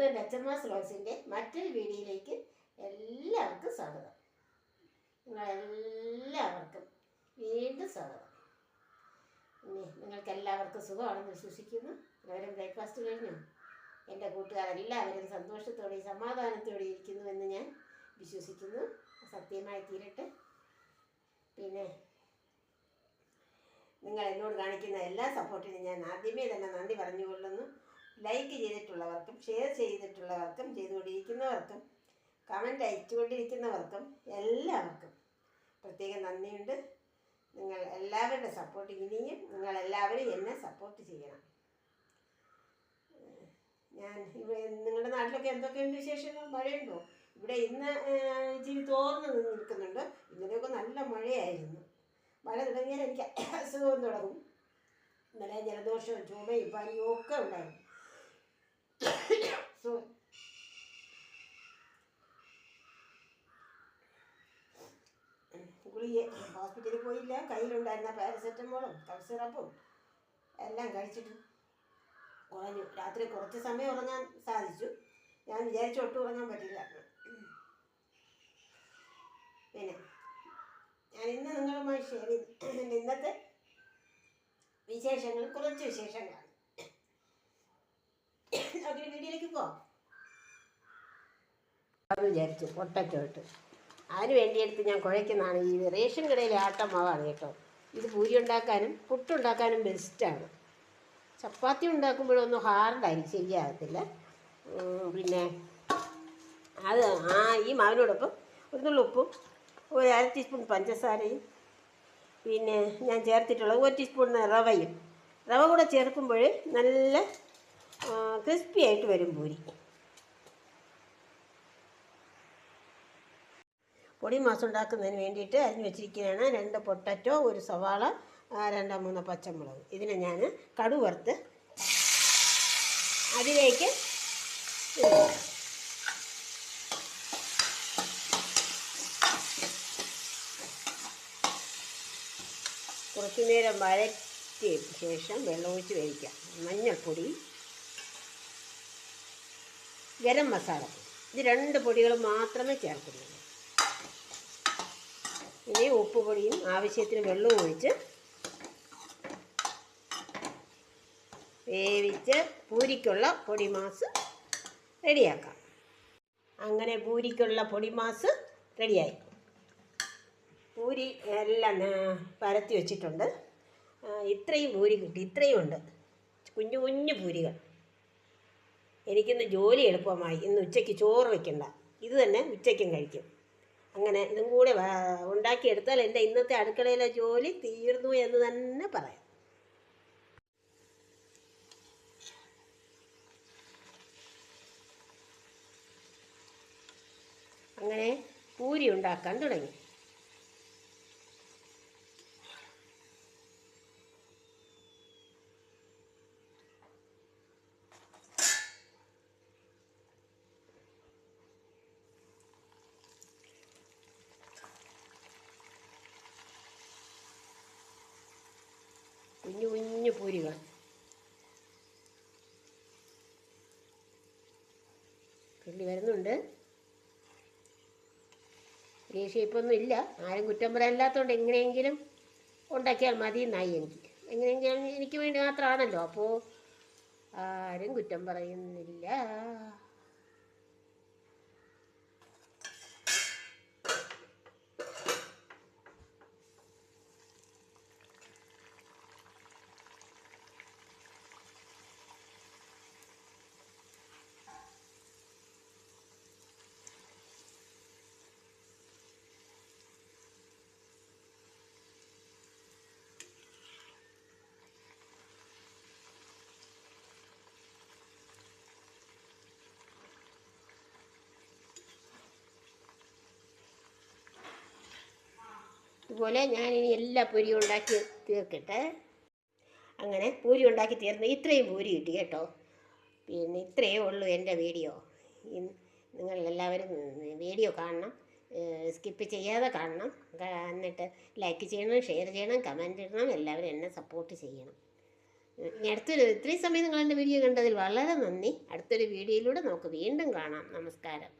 മുരുകൻ അച്ചമ്മ സ്ലോസിന്റെ മറ്റൊരു വീഡിയോയിലേക്ക് എല്ലാവർക്കും സ്വാഗതം. നിങ്ങളെല്ലാവർക്കും വീണ്ടും സ്വാഗതം. ഇനി നിങ്ങൾക്ക് എല്ലാവർക്കും സുഖമാണെന്ന് വിശ്വസിക്കുന്നു. എല്ലാവരും ബ്രേക്ക്ഫാസ്റ്റ് കഴിഞ്ഞു. എന്റെ കൂട്ടുകാരെല്ലാവരും സന്തോഷത്തോടെയും സമാധാനത്തോടെയും ഇരിക്കുന്നുവെന്ന് ഞാൻ വിശ്വസിക്കുന്നു. സത്യമായി തീരട്ടെ. പിന്നെ നിങ്ങൾ എന്നോട് കാണിക്കുന്ന എല്ലാ സപ്പോർട്ടിനും ഞാൻ ആദ്യമേ തന്നെ നന്ദി പറഞ്ഞുകൊള്ളുന്നു. ലൈക്ക് ചെയ്തിട്ടുള്ളവർക്കും ഷെയർ ചെയ്തിട്ടുള്ളവർക്കും ചെയ്തുകൊണ്ടിരിക്കുന്നവർക്കും കമന്റ് അയച്ചുകൊണ്ടിരിക്കുന്നവർക്കും എല്ലാവർക്കും പ്രത്യേകം നന്ദിയുണ്ട്. നിങ്ങൾ എല്ലാവരുടെ സപ്പോർട്ട് ഇനിയും നിങ്ങളെല്ലാവരും എന്നെ സപ്പോർട്ട് ചെയ്യണം. ഞാൻ നിങ്ങളുടെ നാട്ടിലൊക്കെ എന്തൊക്കെയുണ്ട് വിശേഷങ്ങൾ? മഴയുണ്ടോ? ഇവിടെ ഇന്ന് ഇച്ചിരി തോർന്ന് നിൽക്കുന്നുണ്ട്. ഇന്നലെയൊക്കെ നല്ല മഴയായിരുന്നു. മഴ തുടങ്ങിയാൽ എനിക്ക് അസുഖം തുടങ്ങും. ഇന്നലെ ജലദോഷവും ചുമയും പനിയും ഒക്കെ ഉണ്ടായിരുന്നു. ഗുളിക ഹോസ്പിറ്റലിൽ പോയില്ല. കയ്യിലുണ്ടായിരുന്ന പാരസെറ്റമോളും കഫ് സിറപ്പും എല്ലാം കഴിച്ചിട്ട് കുറഞ്ഞു. രാത്രി കുറച്ച് സമയം ഉറങ്ങാൻ സാധിച്ചു. ഞാൻ വിചാരിച്ചു ഒട്ടും ഉറങ്ങാൻ പറ്റില്ല. പിന്നെ ഞാൻ ഇന്ന് നിങ്ങളുമായി ഷെയർ ചെയ്ത് ഇന്നത്തെ വിശേഷങ്ങൾ കുറച്ച് വിശേഷങ്ങളാണ്. നമുക്ക് വീഡിയോയിലേക്ക് പോവാം. വിചാരിച്ചു പൊട്ടറ്റോ ഇട്ട്. അതിന് വേണ്ടിയെടുത്ത് ഞാൻ കുഴയ്ക്കുന്നതാണ്. ഈ റേഷൻ കടയിലെ ആട്ടമാവാണ് കേട്ടോ. ഇത് പൂരി ഉണ്ടാക്കാനും പുട്ടുണ്ടാക്കാനും ബെസ്റ്റാണ് ചപ്പാത്തി ഉണ്ടാക്കുമ്പോഴൊന്നും ഹാർഡായിരിക്കും ശരിയാകത്തില്ല. പിന്നെ അത് ആ ഈ മാവിനോടൊപ്പം ഒരു നുള്ള ഉപ്പും ഒരു അര ടീസ്പൂൺ പഞ്ചസാരയും പിന്നെ ഞാൻ ചേർത്തിട്ടുള്ള ഒരു ടീസ്പൂൺ റവയും. റവ കൂടെ ചേർക്കുമ്പോൾ നല്ല ക്രിസ്പി ആയിട്ട് വരും പൂരി. പൊടി മാസം ഉണ്ടാക്കുന്നതിന് വേണ്ടിയിട്ട് അരിഞ്ഞ് വെച്ചിരിക്കുകയാണ്. രണ്ട് പൊട്ടറ്റോ ഒരു സവാള രണ്ടോ മൂന്നോ പച്ചമുളക്. ഇതിനെ ഞാൻ കടു വറുത്ത് അതിലേക്ക്. കുറച്ചു നേരം വഴറ്റിയ ശേഷം വെള്ളമൊഴിച്ച് വേവിക്കാം. മഞ്ഞൾപ്പൊടി ഗരം മസാല ഇത് രണ്ട് പൊടികൾ മാത്രമേ ചേർക്കുന്നുള്ളൂ. ഇനി ഉപ്പ് പൊടിയും ആവശ്യത്തിന് വെള്ളവും ഒഴിച്ച് വേവിച്ച് പൂരിക്കുള്ള പൊടിമാസ് റെഡിയാക്കാം. അങ്ങനെ പൂരിക്കുള്ള പൊടിമാസ് റെഡിയായി. പൂരി എല്ലാം പരത്തി വെച്ചിട്ടുണ്ട്. ഇത്രയും പൂരി കിട്ടി ഇത്രയും ഉണ്ട്. കുഞ്ഞു കുഞ്ഞു പൂരികൾ. എനിക്കിന്ന് ജോലി എളുപ്പമായി. ഇന്ന് ഉച്ചയ്ക്ക് ചോറ് വയ്ക്കണ്ട ഇത് തന്നെ ഉച്ചയ്ക്കും കഴിക്കും. അങ്ങനെ ഇതും കൂടെ ഉണ്ടാക്കിയെടുത്താൽ എന്റെ ഇന്നത്തെ അടുക്കളയിലെ ജോലി തീർന്നു എന്ന് തന്നെ പറയാം. അങ്ങനെ പൂരി ഉണ്ടാക്കാൻ തുടങ്ങി കുഞ്ഞു കുഞ്ഞു പൂരികൾ കിള്ളി വരുന്നുണ്ട്. ഈ ഷേപ്പൊന്നും ഇല്ല. ആരും കുറ്റം പറയാനില്ലാത്തതുകൊണ്ട് എങ്ങനെയെങ്കിലും ഉണ്ടാക്കിയാൽ മതി എന്നായി എനിക്ക്. എങ്ങനെയെങ്കിലും എനിക്ക് വേണ്ടി മാത്രമാണല്ലോ. അപ്പോൾ ആരും കുറ്റം പറയുന്നില്ല. ഇതുപോലെ ഞാൻ ഇനി എല്ലാ പൂരിയും ഉണ്ടാക്കി തീർക്കട്ടെ. അങ്ങനെ പൂരി ഉണ്ടാക്കി തീർന്ന് ഇത്രയും പൂരി കിട്ടി കേട്ടോ. പിന്നെ ഇത്രയേ ഉള്ളൂ എന്റെ വീഡിയോ. നിങ്ങൾ എല്ലാവരും വീഡിയോ കാണണം സ്കിപ്പ് ചെയ്യാതെ കാണണം. എന്നിട്ട് ലൈക്ക് ചെയ്യണം ഷെയർ ചെയ്യണം കമന്റ് ഇടണം എല്ലാവരും എന്നെ സപ്പോർട്ട് ചെയ്യണം. ഇനി അടുത്തൊരു ഇത്രയും സമയം നിങ്ങൾ എന്റെ വീഡിയോ കണ്ടതിൽ വളരെ നന്ദി. അടുത്തൊരു വീഡിയോയിലൂടെ നമുക്ക് വീണ്ടും കാണാം. നമസ്കാരം.